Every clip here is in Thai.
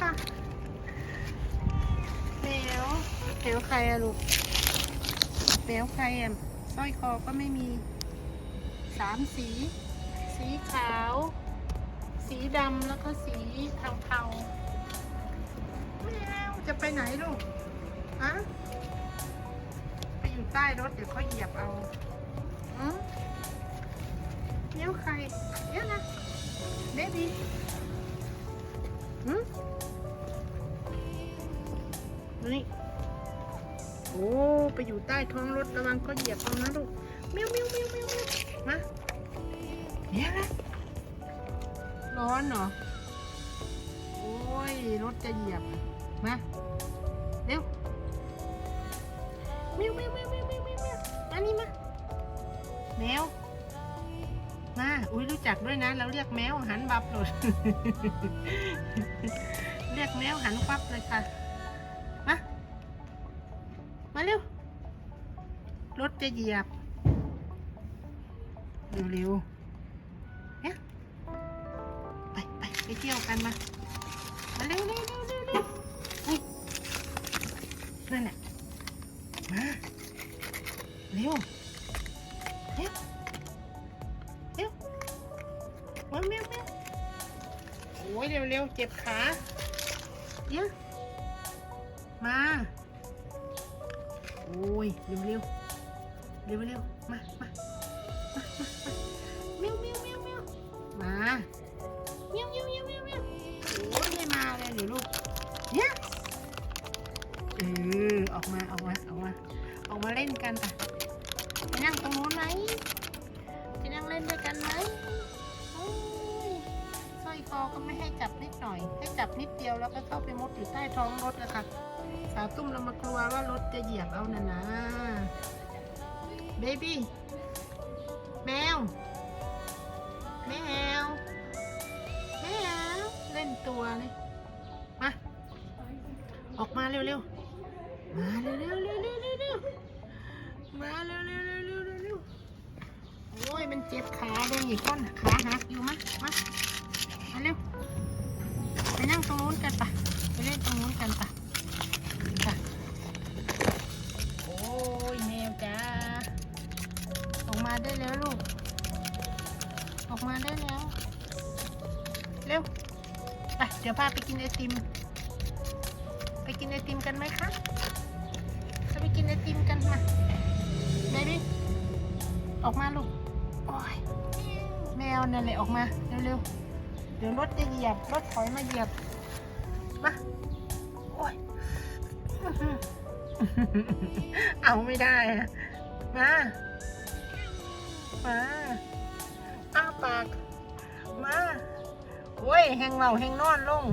ค่ะแมวแมวใครอะลูกแมวใครอะสร้อยคอก็ไม่มีสามสี สีขาว สีดำแล้วก็สีเทาๆแมวจะไปไหนลูกฮะไปอยู่ใต้รถเดี๋ยวเขาเหยียบเอาอืมเนี้ยวใครเนี้ยวนะเบบี้ นี่โอ้ไปอยู่ใต้ท้องรถระวังเขาเหยียบเอานะลูกเมียวเมียวเมียวเมียวเมียวมาเนี่ยนะร้อนเหรอ โอ้ย รถจะเหยียบ มาเร็วเมียวเมียวเมียวเมียวเมียวเมียวเมียวมานี่มาแมว มาอุ้ยรู้จักด้วยนะ เราเรียกแมวหันบับหลุดเรียกแมวหันควับเลยค่ะ มา มาเร็ว รถจะเหยียบ เร็วๆเนี่ยไปไปไปเที่ยวกันมา มาเร็วเร็วเร็วเร็วเร็วนี่นั่นแหละ มวเร็วโอ้ยเร็วเร็วเจ็บขาเดี๋ยมาโอ้ยเร็วเร็วเร็วเร็วมามามามามาเมียวเมียวเมียวเมียวมาเมียวเมียวเมียวเมียวเมียวโอ้ยไม่มาเลยเดี๋ยวลูกเนี่ยเออออกมาออกมาออกมาออกมาเล่นกันค่ะ นิดเดียวแล้วก็เข้าไปมุดอยู่ใต้ท้องรถนะคะสาวตุ้มเรามากลัวว่ารถจะเหยียบเอานะนะเบบี้แมว แมว แมว เล่นตัวเลยมา ออกมาเร็วๆ มาเร็วๆเร็วๆเร็วๆๆมาเร็วๆเร็วๆเร็วๆๆโอ้ยมันเจ็บขาเลยก้นขาหักอยู่มะมามา ได้แล้วลูก ออกมาได้แล้ว เร็วไปเดี๋ยวพาไปกินไอติม ไปกินไอติมกันไหมคะจะไปกินไอติมกันมาเบบี้ออกมาลูก โอ้ยแมวนั่นแหละออกมาเร็วๆ เดี๋ยวรถจะเหยียบ รถถอยมาเหยียบ มา โอ้ยเอาไม่ได้อะมา มาอ้าปาก มาโอ้ยแหงเมาแหงนอนลง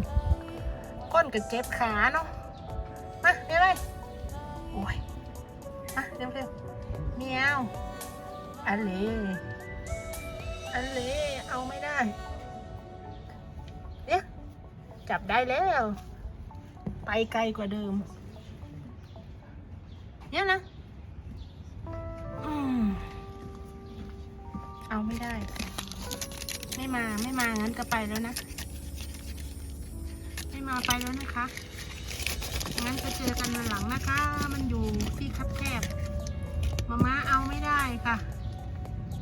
ก้นก็เจ็บขาเนาะมาเร็วเลยโอ้ยมาเร็วเร็วๆเมียวอันเลอันเลเอาไม่ได้เนี่ยจับได้แล้ว ไปไกลกว่าเดิม เนี่ยนะ เอาไม่ได้ ไม่มาไม่มางั้นก็ไปแล้วนะ ไม่มาไปแล้วนะคะ งั้นจะเจอกันวันหลังนะคะ มันอยู่ที่คับแคบมาม่าเอาไม่ได้ค่ะ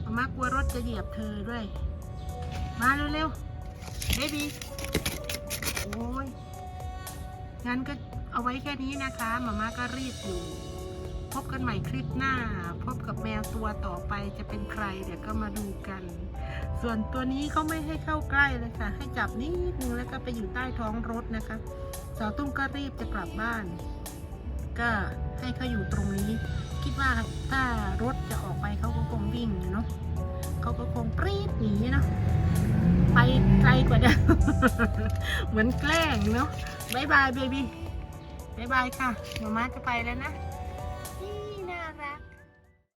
มาม่ากลัวรถจะเหยียบเธอด้วย มาเร็วๆเบบี้โอ้ยงั้นก็เอาไว้แค่นี้นะคะมาม่าก็รีบอยู่ พบกันใหม่คลิปหน้า พบกับแมวตัวต่อไปจะเป็นใครเดี๋ยวก็มาดูกัน ส่วนตัวนี้เขาไม่ให้เข้าใกล้เลยค่ะ ให้จับนิดนึงแล้วก็ไปอยู่ใต้ท้องรถนะคะสาวตุ้มก็รีบจะกลับบ้าน ก็ให้เขาอยู่ตรงนี้ คิดว่าถ้ารถจะออกไปเขาก็คงวิ่งอยู่เนาะเขาก็คงปรีดหนีเนาะไปไกลกว่าเดิมเหมือนแกล้งเนาะบายบายเบบี้บายบายค่ะหมามาจะไปแล้วนะ